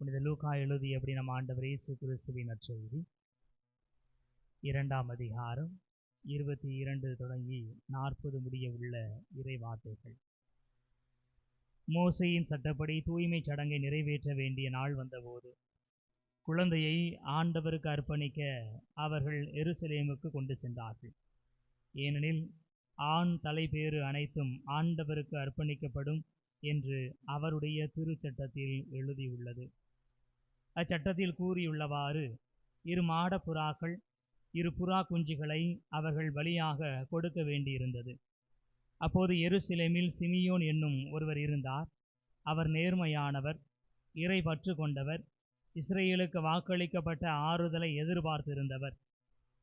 புனித லூகா எழுதி எப்படி நம் ஆண்டவர் இயேசு கிறிஸ்துவின் நற்செய்தி. இரண்டாம் அதிகாரம் இருபத்தி இரண்டு தொடங்கி நாற்பது முடிய உள்ள இறை வார்த்தைகள் மோசையின் சட்டப்படி தூய்மை சடங்கை நிறைவேற்ற வேண்டிய நாள் வந்தபோது குழந்தையை ஆண்டவருக்கு அர்ப்பணிக்க அவர்கள் எருசலேமுக்கு கொண்டு சென்றார்கள். ஏனெனில் ஆண் தலைப்பேறு அனைத்தும் ஆண்டவருக்கு அர்ப்பணிக்கப்படும் என்று அவருடைய திருச்சட்டத்தில் எழுதியுள்ளது. அச்சட்டத்தில் கூறியுள்ளவாறு இரு மாடப் புறாக்கள் இரு புறா குஞ்சுகளை அவர்கள் பலியாக கொடுக்க வேண்டியிருந்தது. அப்போது எருசிலேமில் சிமியோன் என்னும் ஒருவர் இருந்தார். அவர் நேர்மையானவர் இறை பற்று கொண்டவர் இஸ்ரேலுக்கு வாக்களிக்கப்பட்ட ஆறுதலை எதிர்பார்த்திருந்தவர்.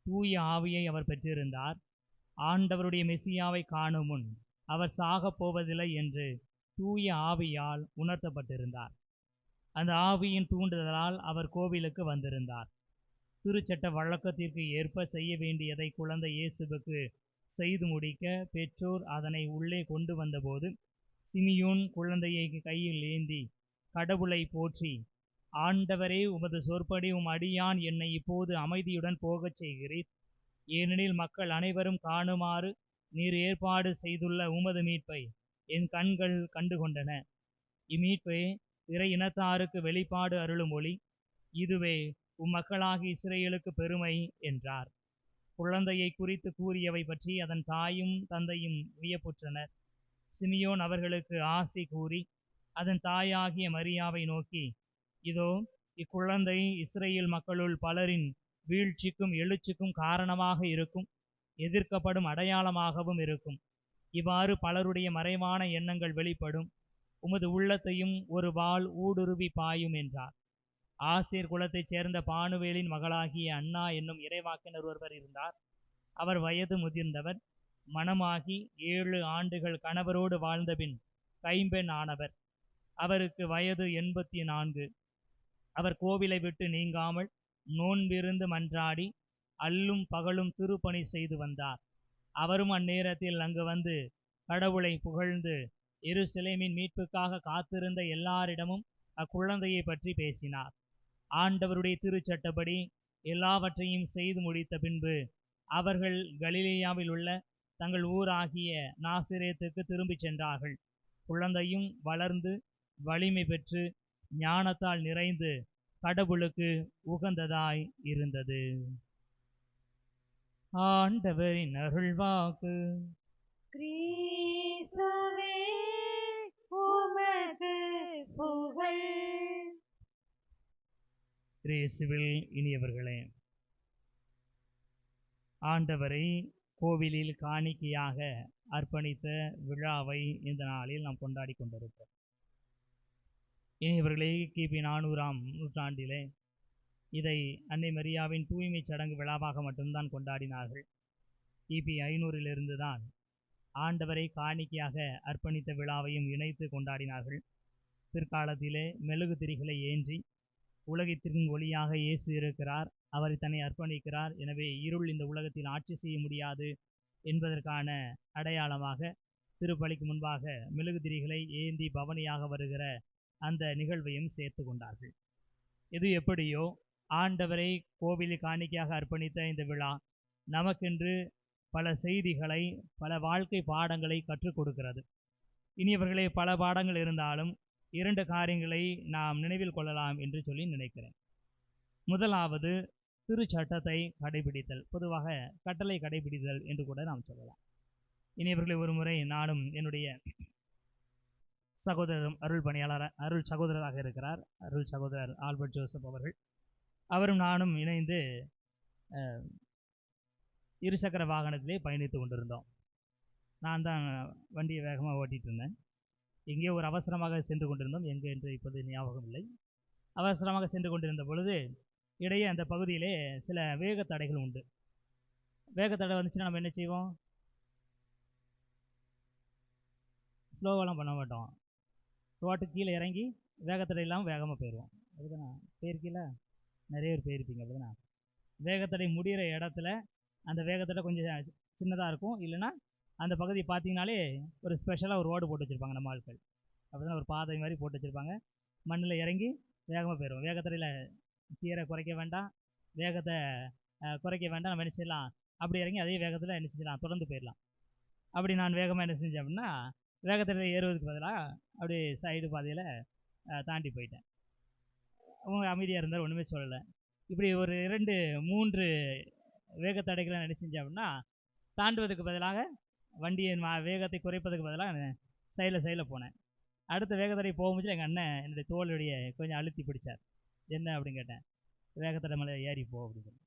தூய ஆவியை அவர் பெற்றிருந்தார். ஆண்டவருடைய மெசியாவை காணும் முன் அவர் சாகப் போவதில்லை என்று தூய ஆவியால் உணர்த்தப்பட்டிருந்தார். அந்த ஆவியின் தூண்டுதலால் அவர் கோவிலுக்கு வந்திருந்தார். திருச்சட்ட வழக்கத்திற்கு ஏற்ப செய்ய வேண்டியதை குழந்தை இயேசுவுக்கு செய்து முடிக்க பெற்றோர் அதனை உள்ளே கொண்டு வந்தபோது சிமியோன் குழந்தையை கையில் ஏந்தி கடவுளை போற்றி ஆண்டவரே உமது சொற்படி உம் அடியான் என்னை இப்போது அமைதியுடன் போகச் செய்கிறீர். ஏனெனில் மக்கள் அனைவரும் காணுமாறு நீர் ஏற்பாடு செய்துள்ள உமது மீட்பை என் கண்கள் கண்டுகொண்டன. இம்மீட்பே பிற இனத்தாருக்கு வெளிப்பாடு அருளும் ஒளி இதுவே உம்மக்களாகி இஸ்ரேலுக்கு பெருமை என்றார். குழந்தையை குறித்து கூறியவை பற்றி அதன் தாயும் தந்தையும் வியப்புற்றனர். சிமியோன் அவர்களுக்கு ஆசை கூறி அதன் தாயாகிய மரியாவை நோக்கி இதோ இக்குழந்தை இஸ்ரேல் மக்களுள் பலரின் வீழ்ச்சிக்கும் எழுச்சிக்கும் காரணமாக இருக்கும் எதிர்க்கப்படும் அடையாளமாகவும் இருக்கும். இவ்வாறு பலருடைய மறைவான எண்ணங்கள் வெளிப்படும். உமது உள்ளத்தையும் ஒரு வாள் ஊடுருவி பாயும் என்றார். ஆசிரியர் குலத்தைச் சேர்ந்த பானுவேலின் மகளாகிய அண்ணா என்னும் இறைவாக்கினர் ஒருவர் இருந்தார். அவர் வயது முதிர்ந்தவர். மணமாகி ஏழு ஆண்டுகள் கணவரோடு வாழ்ந்தபின் கைம்பெண் ஆனவர். அவருக்கு வயது எண்பத்தி நான்கு. அவர் கோவிலை விட்டு நீங்காமல் நோன்பிருந்து மன்றாடி அல்லும் பகலும் திருப்பணி செய்து வந்தார். அவரும் அந்நேரத்தில் அங்கு வந்து கடவுளை புகழ்ந்து எருசலேமின் மீட்புக்காக காத்திருந்த எல்லாரிடமும் அக்குழந்தையை பற்றி பேசினார். ஆண்டவருடைய திருச்சட்டப்படி எல்லாவற்றையும் செய்து முடித்த பின்பு அவர்கள் கலிலேயாவில் உள்ள தங்கள் ஊராகிய நாசிரேத்துக்கு திரும்பிச் சென்றார்கள். குழந்தையும் வளர்ந்து வலிமை பெற்று ஞானத்தால் நிறைந்து கடவுளுக்கு உகந்ததாய் இருந்தது. ஆண்டவரின் அருள்வாக்கு. கிரீஸ்தவே இயேசுவில் இனியவர்களே ஆண்டவரை கோவிலில் காணிக்கையாக அர்ப்பணித்த விழாவை இந்த நாளில் நாம் கொண்டாடி கொண்டிருக்கிறோம். இனியவர்களே கிபி நானூறாம் நூற்றாண்டிலே இதை அன்னை மரியாவின் தூய்மை சடங்கு விழாவாக மட்டும்தான் கொண்டாடினார்கள். கிபி ஐநூறிலிருந்து தான் ஆண்டவரை காணிக்கையாக அர்ப்பணித்த விழாவையும் இணைத்து கொண்டாடினார்கள். பிற்காலத்திலே மெழுகு திரிகளை ஏற்றி உலகத்திற்கும் ஒளியாக இயேசு இருக்கிறார். அவர் தன்னை அர்ப்பணிக்கிறார். எனவே இருள் இந்த உலகத்தில் ஆட்சி செய்ய முடியாது என்பதற்கான அடையாளமாக திருப்பலிக்கு முன்பாக மெழுகு திரிகளை ஏந்தி பவனியாக வருகிற அந்த நிகழ்வையும் சேர்த்து கொண்டார்கள். இது எப்படியோ ஆண்டவரை கோவிலில் காணிக்கையாக அர்ப்பணித்த இந்த விழா நமக்கென்று பல செய்திகளை பல வாழ்க்கை பாடங்களை கற்றுக் கொடுக்கிறது. இனியவர்களே பல பாடங்கள் இருந்தாலும் இரண்டு காரியங்களை நாம் நினைவில் கொள்ளலாம் என்று சொல்லி நினைக்கிறேன். முதலாவது திருச்சட்டத்தை கடைபிடித்தல் பொதுவாக கட்டளை கடைபிடித்தல் என்று கூட நாம் சொல்லலாம். இனியவர்களை ஒரு முறை நானும் என்னுடைய சகோதரரும் அருள் பணியாளர் அருள் சகோதரராக இருக்கிறார் அருள் சகோதரர் ஆல்பர்ட் ஜோசப் அவர்கள். அவரும் நானும் இணைந்து இருசக்கர வாகனத்திலே பயணித்து கொண்டிருந்தோம். நான் தான் வண்டியை வேகமாக ஓட்டிகிட்டு இருந்தேன். எங்கேயோ ஒரு அவசரமாக சென்று கொண்டிருந்தோம். எங்கே என்று இப்போது ஞாபகம் இல்லை. அவசரமாக சென்று கொண்டிருந்த பொழுது இடையே அந்த பகுதியிலே சில வேக தடைகள் உண்டு. வேக தடை வந்துச்சுன்னா நம்ம என்ன செய்வோம்? ஸ்லோவெல்லாம் பண்ண மாட்டோம். ரோட்டுக்கு கீழே இறங்கி வேகத்தடை இல்லாமல் வேகமாக போயிடுவோம் அதுதானே போயிருக்கீங்கள நிறைய பேர் போயிருப்பீங்க. அப்படிதானே? வேகத்தடை முடிகிற இடத்துல அந்த வேகத்தடை கொஞ்சம் சின்னதாக இருக்கும். இல்லைன்னா அந்த பகுதி பார்த்தீங்கனாலே ஒரு ஸ்பெஷலாக ஒரு ரோடு போட்டு வச்சுருப்பாங்க நம்ம ஆட்கள். அப்படின்னா ஒரு பாதை மாதிரி போட்டு வச்சுருப்பாங்க. மண்ணில் இறங்கி வேகமாக போயிடும் வேகத்தடையில் கீரை குறைக்க வேண்டாம். வேகத்தை குறைக்க வேண்டாம். நம்ம என்ன செய்யலாம்? அப்படி இறங்கி அதே வேகத்தில் என்ன செஞ்சலாம் தொடர்ந்து போயிடலாம். அப்படி நான் வேகமாக என்ன செஞ்சேன் அப்படின்னா வேகத்தில் ஏறுவதுக்கு பதிலாக அப்படி சைடு பாதையில் தாண்டி போயிட்டேன். அவங்க அமைதியாக இருந்தார் ஒன்றுமே சொல்லலை. இப்படி ஒரு இரண்டு மூன்று வேகத்தடைகளை என்ன அப்படின்னா தாண்டுவதற்கு பதிலாக வண்டியின் வேகத்தை குறைப்பதற்கு பதிலாக சைடில் சைடில் போனேன். அடுத்த வேகத்தடை போகும்போது எங்கள் அண்ணன் என்னுடைய தோளுடைய கொஞ்சம் அழுத்தி பிடிச்சார். என்ன? அப்படின்னு கேட்டேன். வேகத்தடை மேலே ஏறி போ அப்படின்னு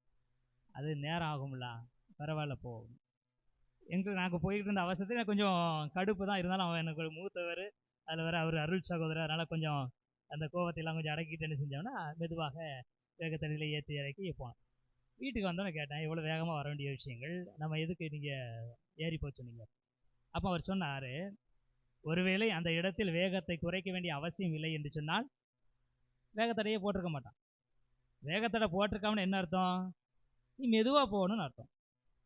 அது நேரம் ஆகும்ல. பரவாயில்ல போ எங்களுக்கு நாங்கள் போய்கிட்டு இருந்த அவசரத்தில் கொஞ்சம் கடுப்பு தான். இருந்தாலும் அவன் எனக்கு ஒரு மூத்தவர். அதில் வேறு அவர் அருள் சகோதரர். அதனால் கொஞ்சம் அந்த கோபத்தையெல்லாம் எல்லாம் கொஞ்சம் அடக்கிட்டு என்ன செஞ்சோம்னா மெதுவாக வேகத்தடையில் ஏற்றி இறக்கி போனோம் வீட்டுக்கு வந்தோன்னே கேட்டேன் இவ்வளோ வேகமாக வர வேண்டிய விஷயங்கள். நம்ம எதுக்கு நீங்கள் ஏறி போச்சு சொன்னீங்க. அப்போ அவர் சொன்னார் ஒருவேளை அந்த இடத்தில் வேகத்தை குறைக்க வேண்டிய அவசியம் இல்லை என்று சொன்னால் வேகத்தடையே போட்டிருக்க மாட்டான். வேகத்தடை போட்டிருக்காமனு என்ன அர்த்தம்? நீ மெதுவாக போகணும்னு அர்த்தம்.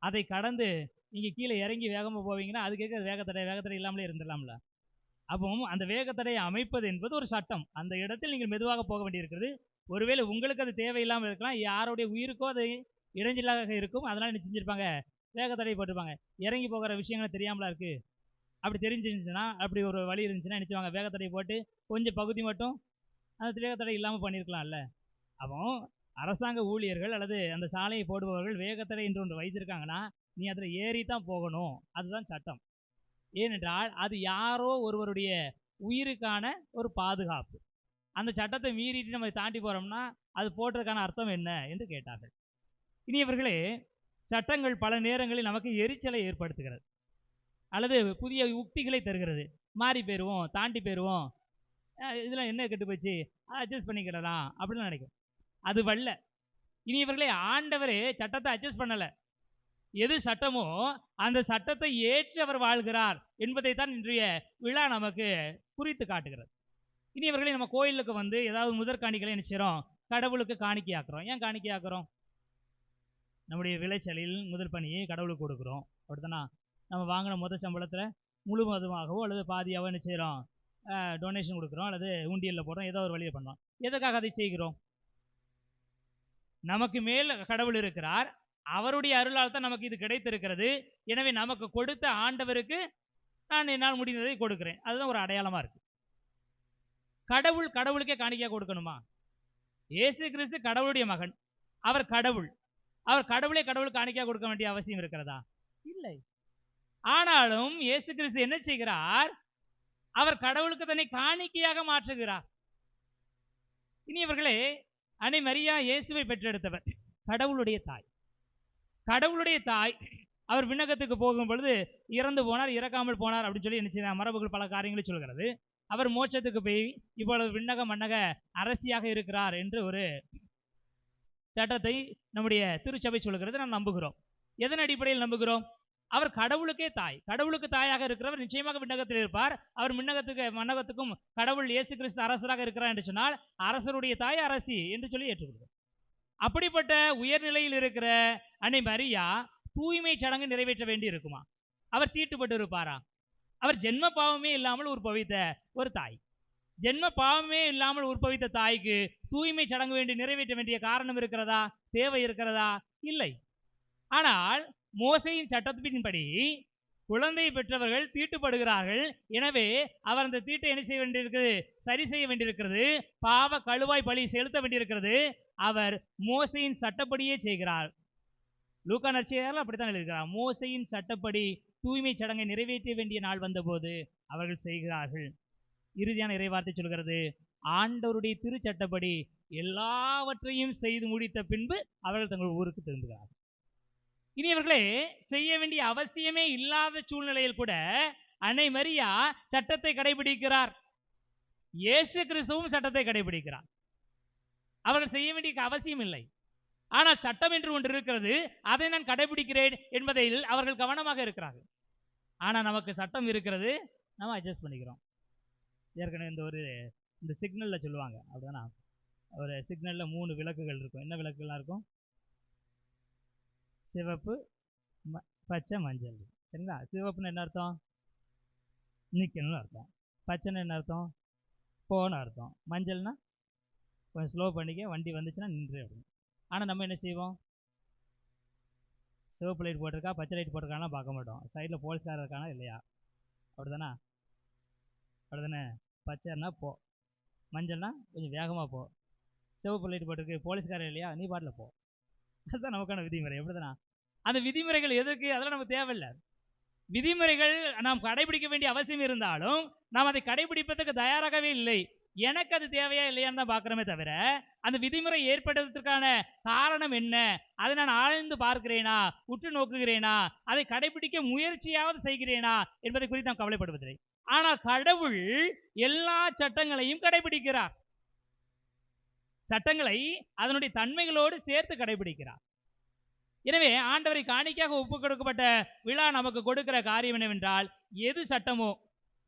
அதை கடந்து நீங்கள் கீழே இறங்கி வேகமாக போவீங்கன்னா அது கேட்க வேகத்தடை வேகத்தடை இல்லாமலே இருந்துடலாம்ல. அப்போ அந்த வேகத்தடையை அமைப்பது என்பது ஒரு சட்டம். அந்த இடத்தில் நீங்கள் மெதுவாக போக வேண்டியிருக்கிறது. ஒருவேளை உங்களுக்கு அது தேவையில்லாமல் இருக்கலாம். யாருடைய உயிருக்கோ அது இடைஞ்சலாக இருக்கும். அதனால் என்ன செஞ்சுருப்பாங்க? வேகத்தடை போட்டிருப்பாங்க. இறங்கி போகிற விஷயங்கள் தெரியாமலா இருக்குது அப்படி தெரிஞ்சிருந்துச்சுன்னா அப்படி ஒரு வழி இருந்துச்சுன்னா நினச்சிவாங்க வேகத்தடை போட்டு கொஞ்சம் பகுதி மட்டும் அந்த வேகத்தடை இல்லாமல் பண்ணியிருக்கலாம்ல அப்போ அரசாங்க ஊழியர்கள் அல்லது அந்த சாலையை போடுபவர்கள் வேகத்தடை என்று ஒன்று வைத்திருக்காங்கன்னா நீ அதில் ஏறி தான் போகணும். அதுதான் சட்டம். ஏனென்றால் அது யாரோ ஒருவருடைய உயிருக்கான ஒரு பாதுகாப்பு. அந்த சட்டத்தை மீறிட்டு நம்ம தாண்டி போகிறோம்னா அது போட்டதுக்கான அர்த்தம் என்ன? என்று கேட்டார்கள். இனியவர்களே சட்டங்கள் பல நேரங்களில் நமக்கு எரிச்சலை ஏற்படுத்துகிறது. அல்லது புதிய உக்திகளை தருகிறது. மாறி போயிடுவோம் தாண்டி போயிடுவோம் இதெல்லாம் என்ன கெட்டு போச்சு? அட்ஜஸ்ட் பண்ணிக்கிறலாம் அப்படின்னு நினைக்கும். அது வல்ல. இனியவர்களே ஆண்டவரே சட்டத்தை அட்ஜஸ்ட் பண்ணலை. எது சட்டமோ அந்த சட்டத்தை ஏற்று அவர் வாழ்கிறார் என்பதை தான் இன்றைய விழா நமக்கு குறித்து காட்டுகிறது. இனியவர்களே நம்ம கோயிலுக்கு வந்து ஏதாவது முதற்காணிகளை என்ன கடவுளுக்கு காணிக்கையாக்குறோம். ஏன் காணிக்கையாக்குறோம்? நம்முடைய விளைச்சலில் முதல் பணியை கடவுளுக்கு கொடுக்குறோம். அப்படித்தானா? நம்ம வாங்கின முதல் சம்பளத்தில் முழுவதுமாகவோ அல்லது பாதியாகவோ என்ன செய்கிறோம் டொனேஷன் கொடுக்குறோம். அல்லது உண்டியலில் போடுறோம். ஏதோ ஒரு வழியை பண்ணுறோம் எதுக்காக அதை செய்கிறோம்? நமக்கு மேல் கடவுள் இருக்கிறார். அவருடைய அருளால் தான் நமக்கு இது கிடைத்திருக்கிறது. எனவே நமக்கு கொடுத்த ஆண்டவருக்கு நான் என்னால் முடிந்ததை கொடுக்கிறேன். அதுதான் ஒரு அடையாளமாக இருக்கு. கடவுள் கடவுளுக்கே காணிக்கையா கொடுக்கணுமா? இயேசு கிறிஸ்து கடவுளுடைய மகன். அவர் கடவுள். அவர் கடவுளே கடவுளுக்கு காணிக்கா கொடுக்க வேண்டிய அவசியம் இருக்கிறதா? இல்லை. ஆனாலும் இயேசு கிறிஸ்து என்ன செய்கிறார்? அவர் கடவுளுக்கு தன்னை காணிக்கையாக மாற்றுகிறார். இனியவர்களே அன்னை மரியா இயேசுவை பெற்றெடுத்தவர் கடவுளுடைய தாய். கடவுளுடைய தாய் அவர் விண்ணகத்துக்கு போகும் பொழுது இறந்து போனார் இறக்காமல் போனார் அப்படின்னு சொல்லி என்ன மரபுகள் பல காரியங்களை சொல்கிறது. அவர் மோட்சத்துக்கு போய் இவ்வளவு விண்ணக மன்னக அரசியாக இருக்கிறார் என்று ஒரு சட்டத்தை நம்முடைய திருச்சபை சொல்கிறது நாம் நம்புகிறோம். எதன் அடிப்படையில் நம்புகிறோம்? அவர் கடவுளுக்கே தாய். கடவுளுக்கு தாயாக இருக்கிறவர் நிச்சயமாக விண்ணகத்தில் இருப்பார். அவர் விண்ணகத்துக்கு மன்னகத்துக்கும் கடவுள் இயேசு கிறிஸ்து அரசராக இருக்கிறார் என்று சொன்னால் அரசருடைய தாய் அரசி என்று சொல்லி ஏற்றுக்கொள்கிறோம் அப்படிப்பட்ட உயர்நிலையில் இருக்கிற அன்னை மரியா தூய்மை சடங்கு நிறைவேற்ற வேண்டி இருக்குமா? அவர் தீட்டுப்பட்டு இருப்பாரா? அவர் ஜென்ம பாவமே இல்லாமல் ஒரு பவித்த ஒரு தாய். ஜென்ம பாவமே இல்லாமல் உற்பவித்த தாய்க்கு தூய்மை சடங்கு வேண்டி நிறைவேற்ற வேண்டிய காரணம் இருக்கிறதா? தேவை இருக்கிறதா? இல்லை. ஆனால் மோசையின் சட்டத்தின்படி குழந்தை பெற்றவர்கள் தீட்டுப்படுகிறார்கள். எனவே அவர் அந்த தீட்டை என்ன செய்ய வேண்டியிருக்கிறது சரி செய்ய வேண்டியிருக்கிறது. பாவ கழுவாய் பழி செலுத்த வேண்டியிருக்கிறது. அவர் மோசையின் சட்டப்படியே செய்கிறார். லூக்கா நற்செய்தியாளர் அப்படித்தான் எழுதுகிறார் மோசையின் சட்டப்படி தூய்மை சடங்கை நிறைவேற்ற வேண்டிய நாள் வந்தபோது அவர்கள் செய்கிறார்கள். இறுதியான இறைவார்த்தை சொல்கிறது. ஆண்டவருடைய திருச்சட்டப்படி எல்லாவற்றையும் செய்து முடித்த பின்பு அவர்கள் தங்கள் ஊருக்கு திரும்புகிறார்கள். இனியவர்களே செய்ய வேண்டிய அவசியமே இல்லாத சூழ்நிலையில் கூட அன்னை மரியா சட்டத்தை கடைபிடிக்கிறார். இயேசு கிறிஸ்துவும் சட்டத்தை கடைபிடிக்கிறார். அவர்கள் செய்ய வேண்டிய அவசியம் இல்லை. ஆனால் சட்டம் என்று ஒன்று இருக்கிறது அதை நான் கடைபிடிக்கிறேன் என்பதில் அவர்கள் கவனமாக இருக்கிறார்கள். ஆனால் நமக்கு சட்டம் இருக்கிறது நம்ம அட்ஜஸ்ட் பண்ணிக்கிறோம். ஏற்கனவே இந்த ஒரு இந்த சிக்னலில் சொல்லுவாங்க. அப்படிதானா? ஒரு சிக்னலில் மூணு விளக்குகள் இருக்கும். என்ன விளக்குகள்லாம் இருக்கும்? சிவப்பு ம பச்சை மஞ்சள். சரிங்களா? சிவப்புன்னு என்ன அர்த்தம்? நிற்கணும்னு அர்த்தம். பச்சைன்னு என்ன அர்த்தம்? போன அர்த்தம். மஞ்சள்னா கொஞ்சம் ஸ்லோ பண்ணிக்க வண்டி வந்துச்சுன்னா நின்று அப்படின்னு ஆனால் நம்ம என்ன செய்வோம்? சிவப்பு லைட் போட்டிருக்கா பச்சை லைட் போட்டிருக்கானா பார்க்க மாட்டோம். சைடில் போலீஸ்காரர் இருக்கானா இல்லையா? அப்படிதானா? அப்படிதானே பச்சைன்னா போ. மஞ்சள்னா கொஞ்சம் வேகமாக போ. சிவப்பு லைட் போட்டிருக்கு போலீஸ்காரர் இல்லையா? நீ பாட்டில் போ. அதுதான் நமக்கான விதிமுறை. எப்படிதானா? அந்த விதிமுறைகள் எதுக்கு? அதெல்லாம் நமக்கு தேவையில்லை. விதிமுறைகள் நாம் கடைபிடிக்க வேண்டிய அவசியம் இருந்தாலும் நாம் அதை கடைபிடிப்பதற்கு தயாராகவே இல்லை. எனக்கு அது தேவையா இல்லையான்னு தான் பார்க்குறோமே தவிர அந்த விதிமுறை ஏற்படுவதற்கான காரணம் என்ன? அதை நான் ஆழ்ந்து பார்க்கிறேனா? உற்று நோக்குகிறேனா? அதை கடைபிடிக்க முயற்சியாவது செய்கிறேனா? என்பதை குறித்து நாம் கவலைப்படுவதில்லை. ஆனா கடவுள் எல்லா சட்டங்களையும் கடைபிடிக்கிறார். சட்டங்களை அதனுடைய தன்மைகளோடு சேர்த்து கடைபிடிக்கிறார். எனவே ஆண்டவரை காணிக்காக ஒப்பு கொடுக்கப்பட்ட விழா நமக்கு கொடுக்கிற காரியம் என்னவென்றால் எது சட்டமோ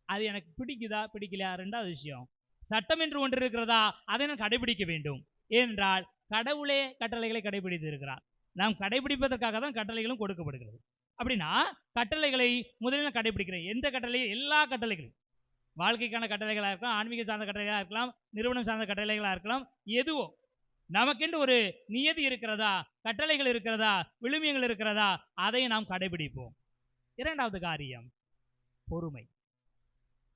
அது எனக்கு பிடிக்குதா பிடிக்கலையா? ரெண்டாவது விஷயம் சட்டம் என்று ஒன்று இருக்கிறதா அதை நான் கடைபிடிக்க வேண்டும். ஏனென்றால் கடவுளே கட்டளைகளை கடைபிடித்து இருக்கிறார் நாம் கடைபிடிப்பதற்காக தான் கட்டளைகளும் கொடுக்கப்படுகிறது. அப்படின்னா கட்டளைகளை முதலில் கடைபிடிக்கிறேன் எந்த கட்டளையும் எல்லா கட்டளைகளும். வாழ்க்கைக்கான கட்டளைகளாக இருக்கலாம் ஆன்மீக சார்ந்த கட்டளைகளாக இருக்கலாம் நிறுவனம் சார்ந்த கட்டளைகளாக இருக்கலாம் எதுவோ. நமக்கென்று ஒரு நியதி இருக்கிறதா? கட்டளைகள் இருக்கிறதா? விழுமியங்கள் இருக்கிறதா? அதை நாம் கடைபிடிப்போம் இரண்டாவது காரியம் பொறுமை.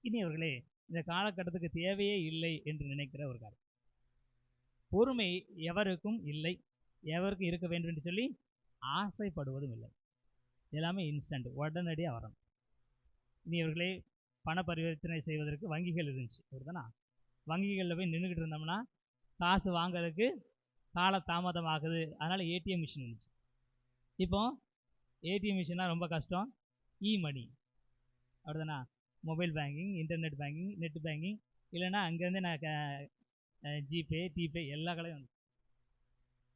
இனி அவர்களே இந்த காலகட்டத்துக்கு தேவையே இல்லை என்று நினைக்கிற ஒரு காரியம். பொறுமை எவருக்கும் இல்லை எவருக்கும் இருக்க வேண்டும் என்று சொல்லி ஆசைப்படுவதும் இல்லை. எல்லாமே இன்ஸ்டன்ட் உடனடியாக வரணும் இனியவர்களே பண பரிவர்த்தனை செய்வதற்கு வங்கிகள் இருந்துச்சு. அப்படிதானா வங்கிகளில் போய் நின்றுக்கிட்டு இருந்தோம்னா காசு வாங்குறதுக்கு கால தாமதம் ஆகுது அதனால் ஏடிஎம் மிஷின் இருந்துச்சு இப்போ ஏடிஎம் மிஷினாக ரொம்ப கஷ்டம். இ மணி அப்படிதானா mobile banking internet banking net banking. இல்லைன்னா அங்கேருந்து நான் ஜிபே டிபே எல்லா கடையும்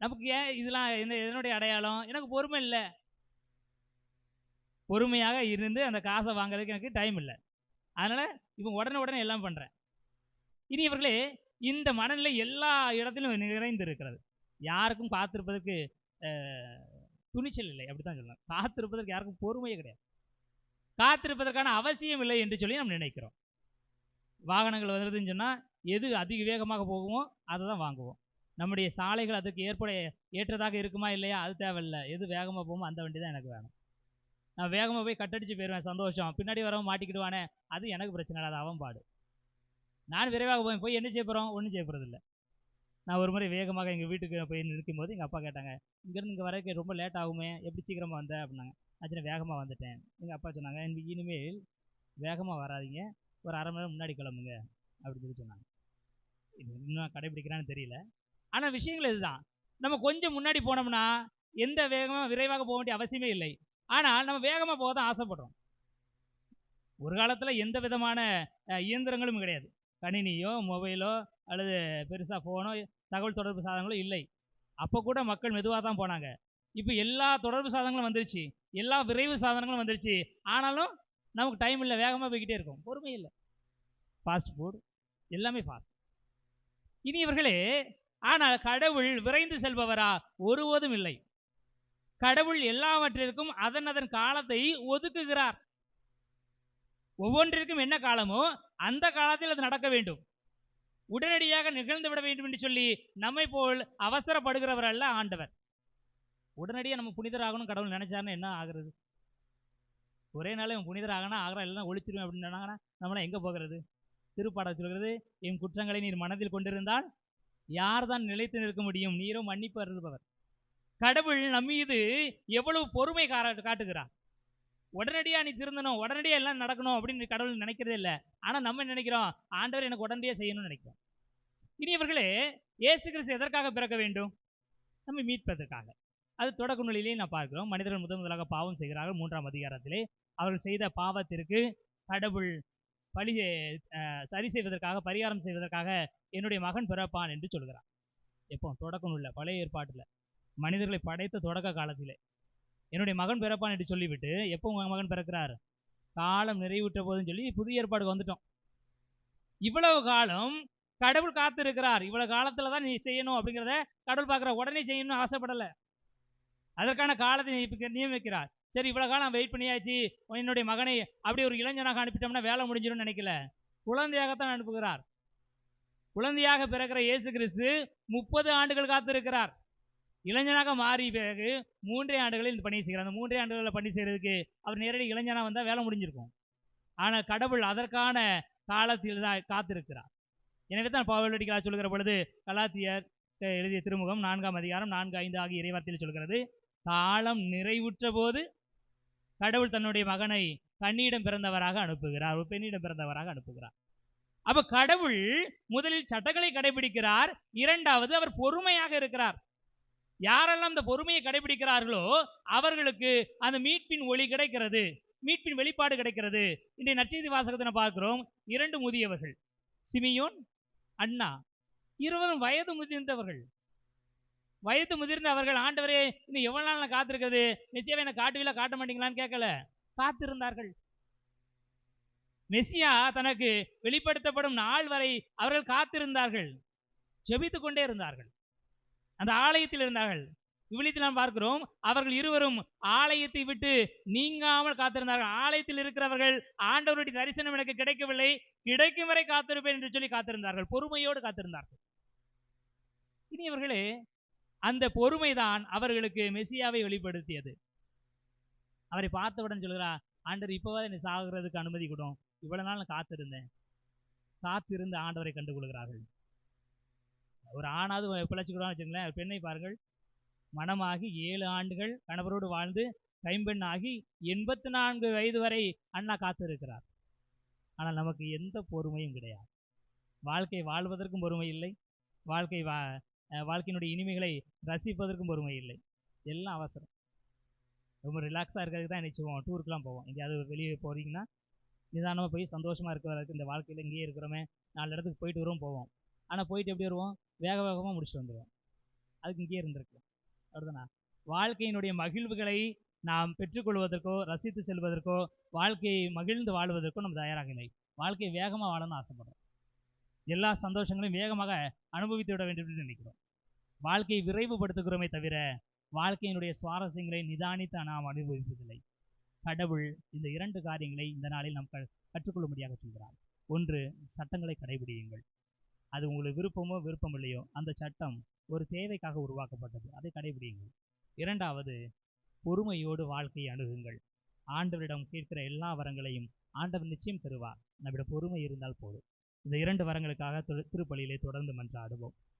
நமக்கு ஏன் இதெல்லாம் என்ன இதனுடைய அடையாளம்? எனக்கு பொறுமை இல்லை. பொறுமையாக இருந்து அந்த காசை வாங்குறதுக்கு எனக்கு டைம் இல்லை. அதனால் இப்போ உடனே உடனே எல்லாம் பண்ணுறேன் இனி இவர்களே இந்த மனநிலை எல்லா இடத்திலும் நிறைந்து இருக்கிறது யாருக்கும் காத்திருப்பதற்கு துணிச்சல் இல்லை. அப்படி தான் சொல்லலாம் காத்திருப்பதற்கு யாருக்கும் பொறுமையே கிடையாது. காத்திருப்பதற்கான அவசியம் இல்லை என்று சொல்லி நம்ம நினைக்கிறோம். வாகனங்கள் வந்துடுதுன்னு சொன்னால் எது அதிக வேகமாக போகுமோ அதை தான் வாங்குவோம். நம்முடைய சாலைகள் அதுக்கு ஏற்பட ஏற்றதாக இருக்குமா இல்லையா அது தேவையில்லை. எது வேகமாக போகுமோ அந்த வண்டி தான் எனக்கு வேணும். நான் வேகமாக போய் கட்டடிச்சு போயிடுவேன் சந்தோஷம். பின்னாடி வரவன் மாட்டிக்கிடுவானே அது எனக்கு பிரச்சனை இல்லை அது அவன் பாடு. நான் விரைவாக போய் போய் என்ன செய்ய போகிறோம் ஒன்றும் செய்ய போகிறதில்ல நான் ஒரு முறை வேகமாக எங்கள் வீட்டுக்கு போய் நிற்கும் போது எங்கள் அப்பா கேட்டாங்க இங்கேருந்து இங்கே வரக்கு ரொம்ப லேட் ஆகுமே எப்படி சீக்கிரமாக வந்த? அப்படின்னாங்க. ஆச்சுன்னா வேகமாக வந்துட்டேன். எங்கள் அப்பா சொன்னாங்க "இனி- இனிமேல் வேகமாக வராதீங்க ஒரு அரை மணி நேரம் முன்னாடி கிளம்புங்க அப்படின்னு சொல்லி சொன்னாங்க. இது இன்னும் கடைபிடிக்கிறான்னு தெரியல. ஆனால் விஷயங்கள் இதுதான். நம்ம கொஞ்சம் முன்னாடி போனோம்னா எந்த வேகமாக விரைவாக போக வேண்டிய அவசியமே இல்லை. ஆனால் நம்ம வேகமாக போக தான் ஆசைப்படுறோம். ஒரு காலத்தில் எந்த விதமான இயந்திரங்களும் கிடையாது. கணினியோ மொபைலோ அல்லது பெருசாக ஃபோனோ தகவல் தொடர்பு சாதனங்களோ இல்லை. அப்போ கூட மக்கள் மெதுவாக தான் போனாங்க. இப்போ எல்லா தொடர்பு சாதனங்களும் வந்துருச்சு. எல்லா விரைவு சாதனங்களும் வந்துருச்சு. ஆனாலும் நமக்கு டைம் இல்லை. வேகமாக போய்கிட்டே இருக்கும். பொறுமை இல்லை. ஃபாஸ்ட் ஃபுட் எல்லாமே ஃபாஸ்ட் இனி இவர்களே ஆனால் கடவுள் விரைந்து செல்பவரா? ஒருபோதும் இல்லை. கடவுள் எல்லாவற்றிற்கும் அதன் அதன் காலத்தை ஒதுக்குகிறார். ஒவ்வொன்றிற்கும் என்ன காலமோ அந்த காலத்தில் அது நடக்க வேண்டும். உடனடியாக நிகழ்ந்து விட வேண்டும் என்று சொல்லி நம்மை போல் அவசரப்படுகிறவர் அல்ல ஆண்டவர். உடனடியாக நம்ம புனிதராகணும் கடவுள் நினைச்சாருன்னா என்ன ஆகுறது? ஒரே நாள் இவன் புனிதராகனா ஆகிறா எல்லாம் ஒழிச்சிருவேன் அப்படின்னு சொன்னாங்கன்னா நம்மளாம் எங்கே போகிறது திருப்பாட சொல்கிறது என் குற்றங்களை நீர் மனதில் கொண்டிருந்தால் யார் தான் நிலைத்து நிற்க முடியும்? நீரோ மன்னிப்பு அருள்பவர். கடவுள் நம்மீது எவ்வளவு பொறுமை காட்டுகிறார்? உடனடியாக நீ திருந்தணும் உடனடியாக எல்லாம் நடக்கணும் அப்படின்னு கடவுள் நினைக்கிறதே இல்லை. ஆனால் நம்ம நினைக்கிறோம்? ஆண்டவர் எனக்கு உடனடியாக செய்யணும்னு நினைக்கிறோம் இனி இவர்களே இயேசு கிறிஸ்து எதற்காக பிறக்க வேண்டும்? நம்ம மீட்பதற்காக. அது தொடக்க நூலிலே நான் பார்க்கிறோம். மனிதர்கள் முதன் முதலாக பாவம் செய்கிறார்கள். மூன்றாம் அதிகாரத்திலே அவர்கள் செய்த பாவத்திற்கு கடவுள் பழி சரி செய்வதற்காக பரிகாரம் செய்வதற்காக என்னுடைய மகன் பிறப்பான் என்று சொல்கிறார். எப்போ தொடக்க நூல்ல பழைய ஏற்பாட்டில். மனிதர்களை படைத்த தொடக்க காலத்திலே. என்னுடைய மகன் பிறப்பான் என்று சொல்லிவிட்டு எப்போ உங்கள் மகன் பிறக்கிறார்? காலம் நிறைவுற்ற போதுன்னு சொல்லி புதிய ஏற்பாடுக்கு வந்துட்டோம். இவ்வளவு காலம் கடவுள் காத்திருக்கிறார். இவ்வளவு காலத்தில் தான் நீ செய்யணும் அப்படிங்கிறத கடவுள் பார்க்குற உடனே செய்யணும்னு ஆசைப்படலை. அதற்கான காலத்தை நியமிக்க- நியமிக்கிறார் சரி இவ்வளவு காலம் வெயிட் பண்ணியாச்சு. என்னுடைய மகனை அப்படி ஒரு இளைஞனாக அனுப்பிட்டோம்னா வேலை முடிஞ்சிடும்னு நினைக்கல. குழந்தையாகத்தான் அனுப்புகிறார். குழந்தையாக பிறக்கிற இயேசு கிறிஸ்து முப்பது ஆண்டுகள் காத்திருக்கிறார். இளைஞனாக மாறிய பிறகு மூன்றே ஆண்டுகளில் இந்த பணி செய்கிறார். அந்த மூன்றே ஆண்டுகளில் பணி செய்கிறதுக்கு அவர் நேரடி இளைஞனாக வந்தால் வேலை முடிஞ்சிருக்கும். ஆனால் கடவுள் அதற்கான காலத்தில் தான் காத்திருக்கிறார். எனவே தான் பவுலடிகளார் சொல்கிற பொழுது கலாத்தியர் எழுதிய திருமுகம் நான்காம் அதிகாரம் நான்கு ஐந்து ஆகிய இறைவார்த்தையில் சொல்கிறது காலம் நிறைவுற்ற போது கடவுள் தன்னுடைய மகனை கண்ணியிடம் பிறந்தவராக அனுப்புகிறார். ஒரு பெண்ணிடம் பிறந்தவராக அனுப்புகிறார். அப்ப கடவுள் முதலில் சட்டங்களை கடைபிடிக்கிறார். இரண்டாவது அவர் பொறுமையாக இருக்கிறார். யாரெல்லாம் அந்த பொறுமையை கடைபிடிக்கிறார்களோ அவர்களுக்கு அந்த மீட்பின் ஒளி கிடைக்கிறது. மீட்பின் வெளிப்பாடு கிடைக்கிறது. இன்றைய நற்செய்தி வாசகத்தை பார்க்கிறோம். இரண்டு முதியவர்கள். Simeon Anna. இருவரும் வயது முதிர்ந்தவர்கள். வயது முதிர்ந்த அவர்கள் ஆண்டவரே இன்னும் எவ்வளவு நாள் நான் காத்திருக்கிறது? நிச்சயம் என்ன காட்டுவில காட்ட மாட்டீங்களான்னு கேட்கல. காத்திருந்தார்கள். மெசியா தனக்கு வெளிப்படுத்தப்படும் நாள் வரை அவர்கள் காத்திருந்தார்கள். ஜெபித்து கொண்டே இருந்தார்கள். அந்த ஆலயத்தில் இருந்தார்கள். விவிலியத்தில் நாம் பார்க்கிறோம் அவர்கள் இருவரும் ஆலயத்தை விட்டு நீங்காமல் காத்திருந்தார்கள். ஆலயத்தில் இருக்கிறவர்கள் ஆண்டவருடைய தரிசனம் எனக்கு கிடைக்கவில்லை கிடைக்கும் வரை காத்திருப்பேன் என்று சொல்லி காத்திருந்தார்கள். பொறுமையோடு காத்திருந்தார்கள். இனியவர்களே அந்த பொறுமைதான் அவர்களுக்கு மெசியாவை வெளிப்படுத்தியது. அவரை பார்த்தவுடன் சொல்கிறா ஆண்டவர் இப்போவாது என்னை சாகிறதுக்கு அனுமதி கொடுக்கும் இவ்வளவு நாள் நான் காத்திருந்தேன். காத்திருந்து ஆண்டவரை கண்டுகொள்கிறார்கள். ஒரு ஆணாவது பிழைச்சிக்கிடுவான்னு வச்சுங்களேன் பெண்ணை பாருங்கள். மனமாகி ஏழு ஆண்டுகள் கணவரோடு வாழ்ந்து கைம்பெண்ணாகி எண்பத்தி நான்கு வயது வரை அண்ணா காத்திருக்கிறார். ஆனால் நமக்கு எந்த பொறுமையும் கிடையாது. வாழ்க்கை வாழ்வதற்கும் பொறுமை இல்லை. வாழ்க்கை வா வாழ்க்கையினுடைய இனிமைகளை ரசிப்பதற்கும் பொறுமை இல்லை. எல்லாம் அவசரம். ரொம்ப ரிலாக்ஸாக இருக்கிறதுக்கு தான் நினச்சிவோம் டூருக்குலாம் போவோம். எங்கேயாவது வெளியே போகிறீங்கன்னா நிதானமாக போய் சந்தோஷமாக இருக்கிறதுக்கு இந்த வாழ்க்கையில் இங்கேயே இருக்கிறோமே. நாலு இடத்துக்கு போயிட்டு வரும் போவோம். ஆனால் போயிட்டு எப்படி வருவோம்? வேக வேகமாக முடிச்சுட்டு வந்துடுவோம் அதுக்கு இங்கேயே இருந்திருக்கலாம் அப்படிதானா வாழ்க்கையினுடைய மகிழ்வுகளை நாம் பெற்றுக்கொள்வதற்கோ ரசித்து செல்வதற்கோ வாழ்க்கையை மகிழ்ந்து வாழ்வதற்கோ நம்ம தயாராக இல்லை வாழ்க்கையை வேகமாக வாழணும்னு ஆசைப்படுறோம். எல்லா சந்தோஷங்களையும் வேகமாக அனுபவித்து விட வேண்டும் என்று நினைக்கிறோம். வாழ்க்கையை விரைவுபடுத்துகிறோமே தவிர வாழ்க்கையினுடைய சுவாரஸ்யங்களை நிதானித்து நாம் அனுபவிப்பதில்லை. கடவுள் இந்த இரண்டு காரியங்களை இந்த நாளில் நாம் க- கற்றுக்கொள்ளும்படியாக சொல்கிறார். ஒன்று சட்டங்களை கடைபிடியுங்கள். அது உங்களுக்கு விருப்பமோ விருப்பம் இல்லையோ அந்த சட்டம் ஒரு தேவைக்காக உருவாக்கப்பட்டது. அதை கடைபிடியுங்கள் இரண்டாவது பொறுமையோடு வாழ்க்கையை அணுகுங்கள். ஆண்டவரிடம் கேட்கிற எல்லா வரங்களையும் ஆண்டவர் நிச்சயம் தருவார். நம்மிடம் பொறுமை இருந்தால் போதும். இந்த இரண்டு வரங்களுக்காக திரு- திருப்பலியிலே தொடர்ந்து மன்றாடுவோம்.